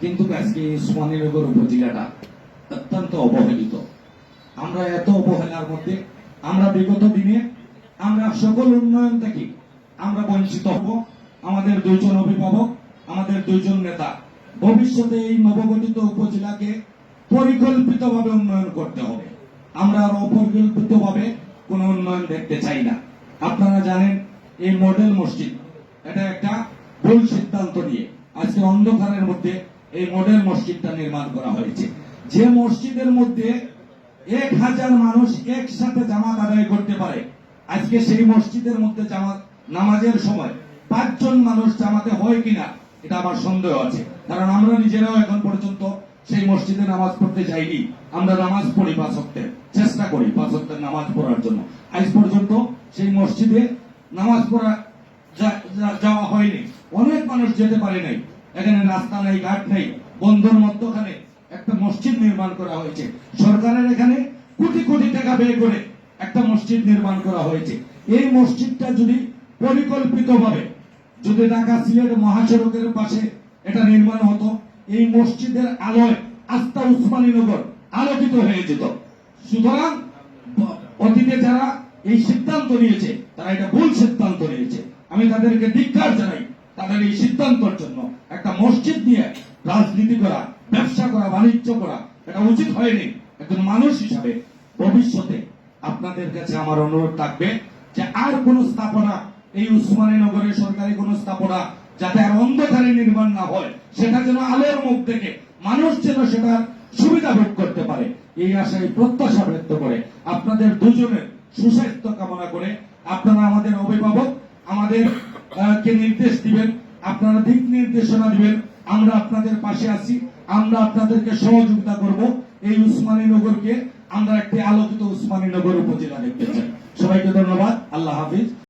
কিন্তু আজকে এই উসমানীনগর উপজেলাটা অত্যন্ত অবহেলিত। আমরা এত অবহেলার মধ্যে, আমরা বিগত দিনে আমরা সকল উন্নয়ন থেকে আমরা বঞ্চিত হব। আমাদের দুইজন অভিভাবক, আমাদের দুইজন নেতা ভবিষ্যতে এই নবগঠিত উপজেলাকে পরিকল্পিতভাবে উন্নয়ন করতে হবে। আমরা আর অপরিকল্পিতভাবে কোনো উন্নয়ন দেখতে চাই না। আপনারা জানেন, এই মডেল মসজিদ, এটা একটা ভুল সিদ্ধান্ত নিয়ে, আজকে অন্ধকারের মধ্যে এই মডেল মসজিদটা নির্মাণ করা হয়েছে। যে মসজিদের মধ্যে এক হাজার মানুষ একসাথে জামাত আদায় করতে পারে, আজকে সেই মসজিদের মধ্যে জামাত নামাজের সময় পাঁচজন মানুষ জামাতে হয় কিনা, এটা আমার সন্দেহ আছে। কারণ আমরা নিজেরাও এখন পর্যন্ত সেই মসজিদে নামাজ পড়তে যাইনি। আমরা নামাজ পড়ি পাঁচ ওয়াক্তের চেষ্টা করি পাঁচ ওয়াক্তের নামাজ পড়ার জন্য। আজ পর্যন্ত সেই মসজিদে নামাজ পড়া যাওয়া হয়নি। অনেক মানুষ যেতে পারে নাই। এখানে রাস্তা নেই, ঘাট নেই বন্ধর মধ্যখানে একটা মসজিদ নির্মাণ করা হয়েছে। সরকারের এখানে কোটি কোটি টাকা ব্যয় করে একটা মসজিদ নির্মাণ করা হয়েছে। এই মসজিদটা যদি পরিকল্পিতভাবে যদি ঢাকা সিলেট মহাসড়কের পাশে এটা নির্মাণ হতো, এই মসজিদের আলোয় আস্থা উসমানীনগর আলোকিত হয়ে যেত। সুতরাং অতীতে যারা এই সিদ্ধান্ত নিয়েছে, তারা এটা ভুল সিদ্ধান্ত নিয়েছে। আমি তাদেরকে ধিক্কার জানাই। তাদের এই সিদ্ধান্তের জন্য একটা মসজিদ নিয়ে রাজনীতি করা, ব্যবসা করা, বাণিজ্য করা, এটা উচিত হয়নি। একজন মানুষ হিসাবে ভবিষ্যতে আপনাদের কাছে আমার অনুরোধ থাকবে যে আর কোন স্থাপনা এই উসমানী নগরে সরকারি কোন স্থাপনা যাতে আর অন্ধকারে নির্মাণ না হয়, সেটা যেন আলোর মুখ থেকে মানুষ যেন সেটার সুবিধা ভোগ করতে পারে। এই আশায় প্রত্যাশা ব্যক্ত করে আপনাদের দুজনের সুস্বাস্থ্য কামনা করে আপনারা আমাদের অভিভাবক, আমাদের কে নির্দেশ দিবেন? আপনারা দিক নির্দেশনা দিবেন। আমরা আপনাদের পাশে আছি। আমরা আপনাদেরকে সহযোগিতা করব। এই উসমানী নগরকে আমরা একটি আলোকিত উসমানী নগর উপজেলা দেখতে চাই। সবাইকে ধন্যবাদ। আল্লাহ হাফিজ।